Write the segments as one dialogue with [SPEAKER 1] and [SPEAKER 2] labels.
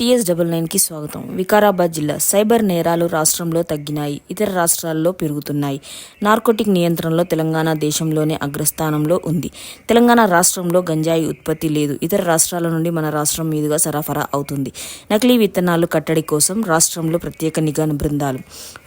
[SPEAKER 1] TS double నైన్కి స్వాగతం. వికారాబాద్ జిల్లా సైబర్ నేరాలు రాష్ట్రంలో తగ్గినాయి. ఇతర రాష్ట్రాల్లో పెరుగుతున్నాయి. నార్కోటిక్ నియంత్రణలో తెలంగాణ దేశంలోనే అగ్రస్థానంలో ఉంది. తెలంగాణ రాష్ట్రంలో గంజాయి ఉత్పత్తి లేదు. ఇతర రాష్ట్రాల నుండి మన రాష్ట్రం మీదుగా సరఫరా అవుతుంది. నకిలీ విత్తనాలు కట్టడి కోసం రాష్ట్రంలో ప్రత్యేక నిఘా బృందాలు.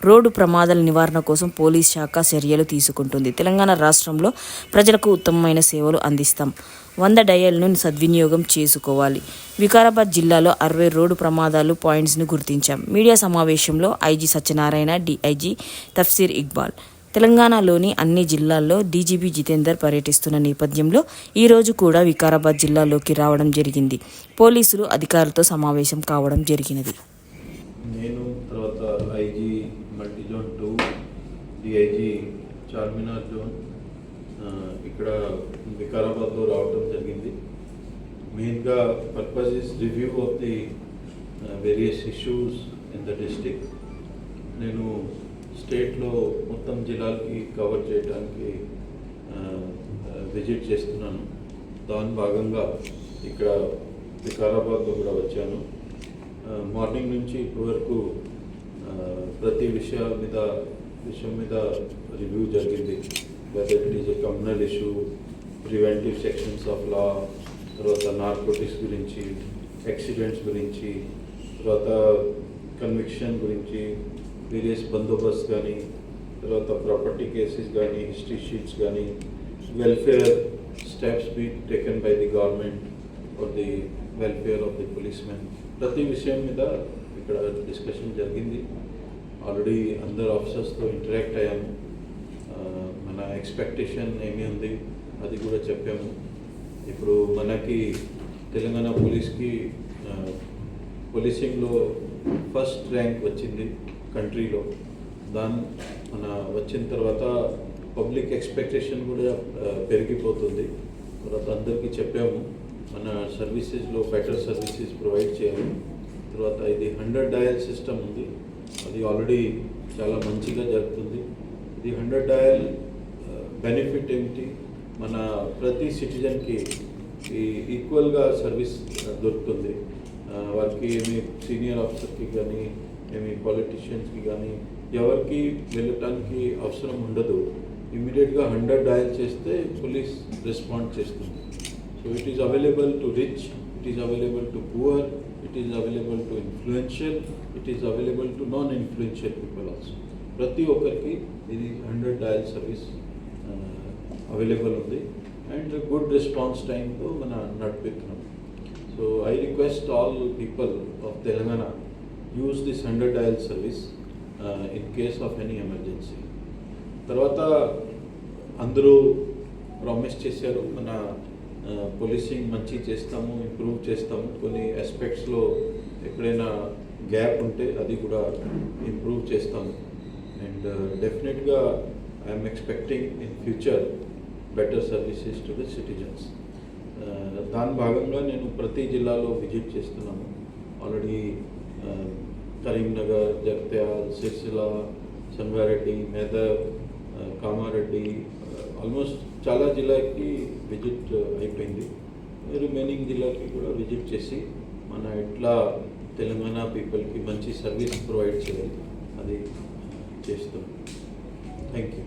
[SPEAKER 1] రోడ్డు ప్రమాదాల నివారణ కోసం పోలీస్ శాఖ చర్యలు తీసుకుంటుంది. తెలంగాణ రాష్ట్రంలో ప్రజలకు ఉత్తమమైన సేవలు అందిస్తాం. వంద డయల్ను సద్వినియోగం చేసుకోవాలి. వికారాబాద్ జిల్లాలో అరవై రోడ్డు ప్రమాదాలు పాయింట్స్ను గుర్తించాం. మీడియా సమావేశంలో ఐజీ సత్యనారాయణ డిఐజీ తఫ్సీర్ ఇక్బాల్. తెలంగాణలోని అన్ని జిల్లాల్లో డీజీపీ జితేందర్ పర్యటిస్తున్న నేపథ్యంలో ఈరోజు కూడా వికారాబాద్ జిల్లాలోకి రావడం జరిగింది. పోలీసులు అధికారులతో సమావేశం కావడం జరిగినది.
[SPEAKER 2] నేను తర్వాత IG multi zone two DIG Charminar zone ఇక్కడ వికారాబాద్లో రావడం జరిగింది. మెయిన్గా purpose is review of the various issues in the district నేను స్టేట్లో మొత్తం జిల్లాలకి కవర్ చేయడానికి విజిట్ చేస్తున్నాను. దాని భాగంగా ఇక్కడ వికారాబాద్లో కూడా వచ్చాను. మార్నింగ్ నుంచి ఇప్పటి వరకు ప్రతి విషయాల మీద విషయం మీద రివ్యూ జరిగింది. Whether it is a communal issue preventive sections of law తర్వాత నార్కోటిక్స్ గురించి యాక్సిడెంట్స్ గురించి తర్వాత కన్విక్షన్ గురించి వేరియస్ బందోబస్త్ కానీ తర్వాత ప్రాపర్టీ కేసెస్ కానీ హిస్టరీ షీట్స్ కానీ welfare steps be taken by the government or the welfare of the policemen ప్రతి విషయం మీద ఇక్కడ డిస్కషన్ జరిగింది. ఆల్రెడీ అందరు ఆఫీసర్స్తో ఇంటరాక్ట్ అయ్యాము. మన ఎక్స్పెక్టేషన్ ఏమి ఉంది? అది కూడా చెప్పాము. ఇప్పుడు మనకి తెలంగాణ పోలీస్కి పోలీసింగ్లో ఫస్ట్ ర్యాంక్ వచ్చింది కంట్రీలో. దాని మన వచ్చిన తర్వాత పబ్లిక్ ఎక్స్పెక్టేషన్ కూడా పెరిగిపోతుంది. తర్వాత అందరికీ చెప్పాము. మన సర్వీసెస్లో బెటర్ సర్వీసెస్ ప్రొవైడ్ చేయాలి. తర్వాత ఇది హండ్రెడ్ డయల్ సిస్టమ్ ఉంది. అది ఆల్రెడీ చాలా మంచిగా జరుగుతుంది. ది హండ్రెడ్ డయల్ బెనిఫిట్ ఏమిటి? మన ప్రతి సిటిజన్కి ఈ ఈక్వల్గా సర్వీస్ దొరుకుతుంది. వారికి ఏమి సీనియర్ ఆఫీసర్కి కానీ ఏమి పాలిటీషియన్స్కి కానీ ఎవరికి వెళ్ళటానికి అవసరం ఉండదు. ఇమీడియట్గా హండ్రెడ్ డయల్ చేస్తే పోలీస్ రెస్పాండ్ చేస్తుంది. So it is available to rich it is available to poor it is available to influential it is available to non influential people also. ప్రతి ఒక్కరికి ఇది హండ్రెడ్ డయల్ సర్వీస్ అవైలబుల్ ఉంది. And good response టైంతో మన నడిపిస్తున్నాం. So I request all people of Telangana use this hundred dial service in case of any emergency. తర్వాత అందరూ promise చేశారు మన పోలీసింగ్ మంచి చేస్తాము ఇంప్రూవ్ చేస్తాము. కొన్ని ఆస్పెక్ట్స్లో ఎక్కడైనా గ్యాప్ ఉంటే అది కూడా ఇంప్రూవ్ చేస్తాము. అండ్ డెఫినెట్గా I'm expecting in future better services to the citizens దాని భాగంగా నేను ప్రతి జిల్లాలో విజిట్ చేస్తున్నాను. ఆల్రెడీ కరీంనగర్ జగిత్యాల్ సిరిసిల్ల సంగారెడ్డి మెదక్ కామారెడ్డి ఆల్మోస్ట్ చాలా జిల్లాకి విజిట్ uh, అయిపోయింది. రిమైనింగ్ జిల్లాకి కూడా విజిట్ చేసి మన ఎట్లా తెలంగాణ పీపుల్కి మంచి సర్వీస్ ప్రొవైడ్ చేయాలి. అది చేస్తాం థ్యాంక్ యూ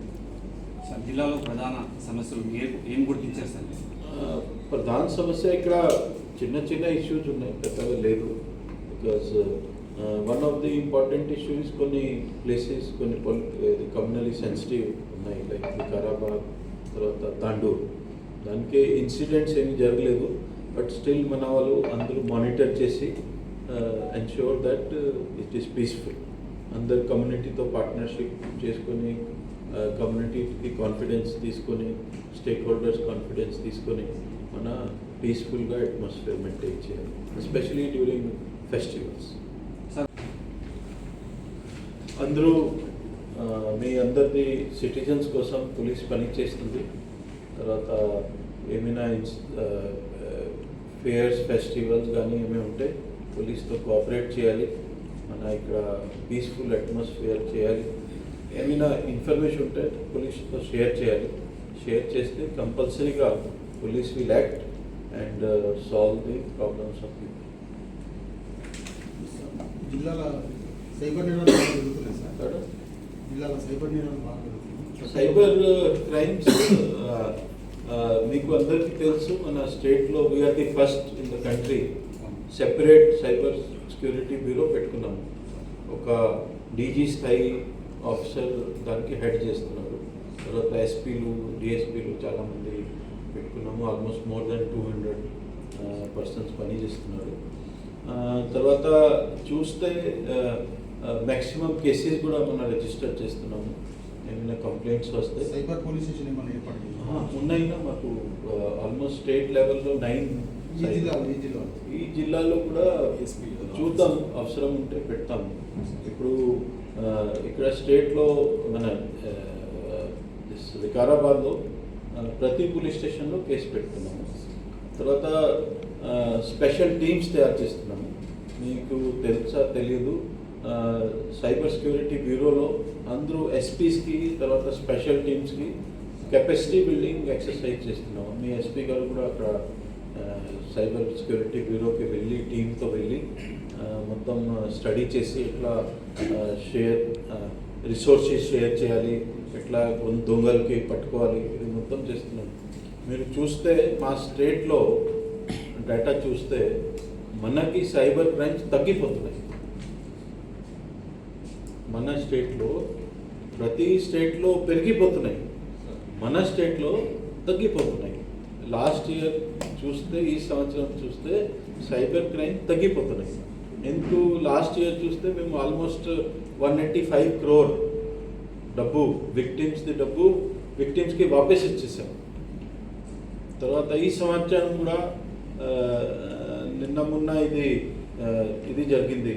[SPEAKER 3] సార్ జిల్లాలో ప్రధాన సమస్యలు ఏ ఏం గుర్తించారు సార్?
[SPEAKER 2] ప్రధాన సమస్య ఇక్కడ చిన్న చిన్న ఇష్యూస్ ఉన్నాయి పెద్దగా లేదు. Because one of the important issues కొన్ని ప్లేసెస్ కొన్ని కమ్యూనలీ సెన్సిటివ్ ఉన్నాయి లైక్ వికారాబాద్ తర్వాత తాండూర్ దానికి ఇన్సిడెంట్స్ ఏమీ జరగలేదు. బట్ స్టిల్ మన వాళ్ళు అందరూ మానిటర్ చేసి ensure that it is peaceful అందరు కమ్యూనిటీతో పార్ట్నర్షిప్ చేసుకొని కమ్యూనిటీకి కాన్ఫిడెన్స్ తీసుకొని స్టేక్ హోల్డర్స్ కాన్ఫిడెన్స్ తీసుకొని మన పీస్ఫుల్గా అట్మాస్ఫియర్ మెయింటైన్ చేయాలి ఎస్పెషలీ డ్యూరింగ్ ఫెస్టివల్స్. అందరూ మీ అందరిది సిటిజన్స్ కోసం పోలీస్ పని చేస్తుంది తర్వాత ఏమైనా ఫేర్స్ ఫెస్టివల్స్ కానీ ఏమైనా ఉంటే పోలీస్తో కోఆపరేట్ చేయాలి. మన ఇక్కడ పీస్ఫుల్ అట్మాస్ఫియర్ చేయాలి. ఏమైనా ఇన్ఫర్మేషన్ ఉంటే పోలీస్తో షేర్ చేయాలి. షేర్ చేస్తే కంపల్సరీగా police will act and solve the problems of people
[SPEAKER 4] జిల్లాల సైబర్ జరుగుతున్నాయి సార్. జిల్లాల సైబర్ నేరాలు బాగా జరుగుతున్నాయి.
[SPEAKER 2] సైబర్ క్రైమ్స్ మీకు అందరికీ తెలుసు మన స్టేట్లో we're the first in the country separate cyber security bureau పెట్టుకున్నాము ఒక డీజీ స్థాయి ఆఫీసర్ దానికి హెడ్ చేస్తున్నారు. తర్వాత ఎస్పీలు డిఎస్పీలు చాలామంది పెట్టుకున్నాము. Almost more than two hundred persons పని చేస్తున్నారు. తర్వాత చూస్తే మ్యాక్సిమం కేసెస్ కూడా మనం రిజిస్టర్ చేస్తున్నాము. ఏమైనా కంప్లైంట్స్ వస్తే.
[SPEAKER 4] సైబర్ పోలీస్ స్టేషన్ ఏమైనా
[SPEAKER 2] ఉన్నాయినా మాకు ఆల్మోస్ట్ స్టేట్ లెవెల్లో నైన్
[SPEAKER 4] ఈ జిల్లాలో
[SPEAKER 2] కూడా చూద్దాం అవసరం ఉంటే పెడతాము ఇప్పుడు ఇక్కడ స్టేట్లో మన వికారాబాద్లో ప్రతి పోలీస్ స్టేషన్లో కేసు పెట్టుకున్నాము తర్వాత స్పెషల్ టీమ్స్ తయారు చేస్తున్నాము. మీకు తెలుసా తెలియదు సైబర్ సెక్యూరిటీ బ్యూరోలో అందరూ ఎస్పీస్కి తర్వాత స్పెషల్ టీమ్స్కి కెపాసిటీ బిల్డింగ్ ఎక్సర్సైజ్ చేస్తున్నాము. మీ ఎస్పీ గారు కూడా అక్కడ సైబర్ సెక్యూరిటీ బ్యూరోకి వెళ్ళి టీంతో వెళ్ళి మొత్తం స్టడీ చేసి ఎట్లా షేర్ రిసోర్సెస్ షేర్ చేయాలి ఎట్లా కొన్ని దొంగలకి పట్టుకోవాలి ఇది మొత్తం చేస్తున్నాం మీరు చూస్తే మా స్టేట్లో డేటా చూస్తే మనకి సైబర్ క్రైమ్స్ తగ్గిపోతున్నాయి. మన స్టేట్లో ప్రతి స్టేట్లో పెరిగిపోతున్నాయి. మన స్టేట్లో తగ్గిపోతున్నాయి. లాస్ట్ ఇయర్ చూస్తే ఈ సంవత్సరం చూస్తే సైబర్ క్రైమ్ తగ్గిపోతున్నాయి. ఎందుకు? లాస్ట్ ఇయర్ చూస్తే మేము almost one eighty five crore డబ్బు విక్టిమ్స్ది డబ్బు విక్టిమ్స్కి వాపస్ ఇచ్చేసాం. తర్వాత ఈ సంవత్సరం కూడా నిన్న మొన్న ఇది ఇది జరిగింది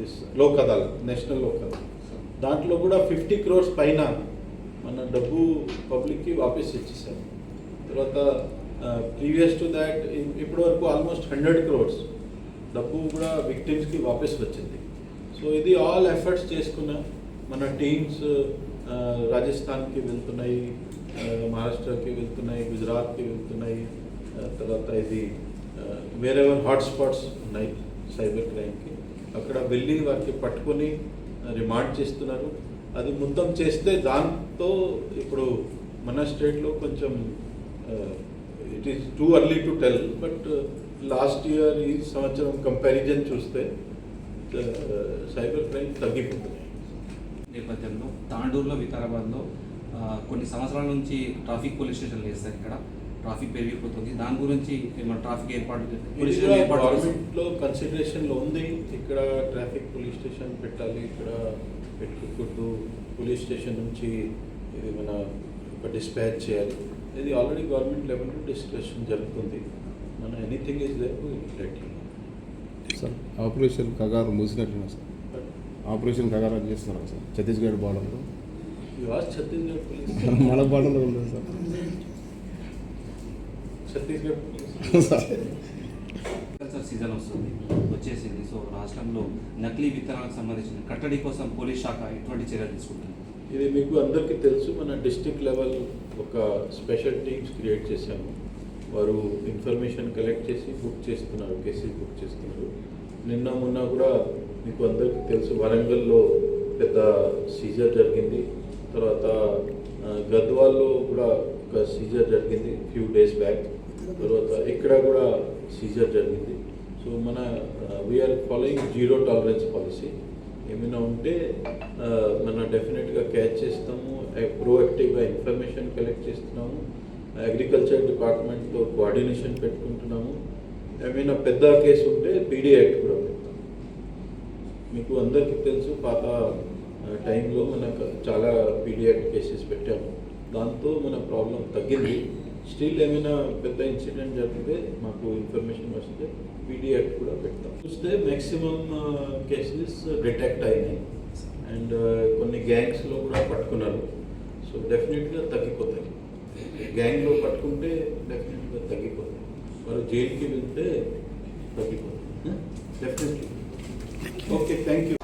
[SPEAKER 2] దిస్ లోక్ అదాలత్ నేషనల్ లోక్ అదాలత్ దాంట్లో కూడా ఫిఫ్టీ క్రోర్స్ పైన మన డబ్బు పబ్లిక్కి వాపస్ ఇచ్చేసాము తర్వాత ప్రీవియస్ టు దాట్ ఇప్పటి వరకు ఆల్మోస్ట్ హండ్రెడ్ క్రోర్స్ డబ్బు కూడా విక్టిమ్స్కి వాపస్ వచ్చింది. సో ఇది ఆల్ ఎఫర్ట్స్ చేసుకున్న మన టీమ్స్ రాజస్థాన్కి వెళ్తున్నాయి మహారాష్ట్రకి వెళ్తున్నాయి గుజరాత్కి వెళ్తున్నాయి తర్వాత ఇది వేరే హాట్స్పాట్స్ ఉన్నాయి సైబర్ క్రైమ్కి అక్కడ వెళ్ళి వారికి పట్టుకొని రిమాండ్ చేస్తున్నారు. అది మొత్తం చేస్తే దాంతో ఇప్పుడు మన స్టేట్లో కొంచెం it is too early to tell but last year ఈ సంవత్సరం కంపారిజన్ చూస్తే సైబర్ క్రైమ్ తగ్గిపోతున్నాయి
[SPEAKER 3] నేపథ్యంలో తాండూరులో వికారాబాద్లో కొన్ని సంవత్సరాల నుంచి ట్రాఫిక్ పోలీస్ స్టేషన్లు వేస్తారు ఇక్కడ. ట్రాఫిక్ పెరిగిపోతుంది. దాని గురించి ఏమైనా ట్రాఫిక్ ఏర్పాటు.
[SPEAKER 2] గవర్నమెంట్లో కన్సిడరేషన్లో ఉంది. ఇక్కడ ట్రాఫిక్ పోలీస్ స్టేషన్ పెట్టాలి. ఇక్కడ పెట్టుకోకూడదు పోలీస్ స్టేషన్ నుంచి ఇది మన ఒక డిస్పాచ్ చేయాలి. ఇది ఆల్రెడీ గవర్నమెంట్ లెవెల్లో డిస్కషన్ జరుగుతుంది. మన anything is there
[SPEAKER 5] sir operation Kagar మూసినట్టున్నా sir operation Kagar చేస్తున్నారు సార్ ఛత్తీస్గఢ్ బార్డర్లో
[SPEAKER 2] ఛత్తీస్గఢ్ పోలీస్
[SPEAKER 5] మన బార్డర్లో ఉండదు sir
[SPEAKER 2] Chhattisgarh police
[SPEAKER 5] sir
[SPEAKER 3] agriculture season వస్తుంది. వచ్చేసింది. సో రాష్ట్రంలో నకిలీ విత్తనాలకు సంబంధించిన కట్టడి కోసం పోలీస్ శాఖ ఎటువంటి చర్యలు తీసుకుంటుంది?
[SPEAKER 2] ఇది మీకు అందరికీ తెలుసు మన డిస్టిక్ లెవెల్ ఒక స్పెషల్ టీమ్స్ క్రియేట్ చేశాము. వారు ఇన్ఫర్మేషన్ కలెక్ట్ చేసి బుక్ చేస్తున్నారు కేసెస్ బుక్ చేస్తున్నారు. నిన్న మొన్న కూడా మీకు అందరికీ తెలుసు వరంగల్లో పెద్ద సీజర్ జరిగింది. తర్వాత గద్వాల్లో కూడా ఒక సీజర్ జరిగింది ఫ్యూ డేస్ బ్యాక్ తర్వాత ఇక్కడ కూడా సీజర్ జరిగింది. సో మన we're following zero tolerance policy ఏమైనా ఉంటే మనం డెఫినెట్గా క్యాచ్ చేస్తాము. ప్రోయాక్టివ్గా ఇన్ఫర్మేషన్ కలెక్ట్ చేస్తున్నాము. అగ్రికల్చర్ డిపార్ట్మెంట్తో కోఆర్డినేషన్ పెట్టుకుంటున్నాము. ఏమైనా పెద్ద కేసు ఉంటే పీడీ యాక్ట్ కూడా పెడతాం. మీకు అందరికీ తెలుసు పాత టైంలో మనకు చాలా పీడీ యాక్ట్ కేసెస్ పెట్టాము. దాంతో మన ప్రాబ్లం తగ్గింది. స్టిల్ ఏమైనా పెద్ద ఇన్సిడెంట్ జరిగితే మాకు ఇన్ఫర్మేషన్ వస్తే పీడీ కూడా పెడతాం. చూస్తే మ్యాక్సిమం కేసెస్ డిటెక్ట్ అయినాయి. అండ్ కొన్ని గ్యాంగ్స్లో కూడా పట్టుకున్నారు. సో డెఫినెట్గా తగ్గిపోతాయి. గ్యాంగ్లో పట్టుకుంటే డెఫినెట్గా తగ్గిపోతాయి. వారు జైలుకి వెళ్తే తగ్గిపోతాయి. Definitely okay thank you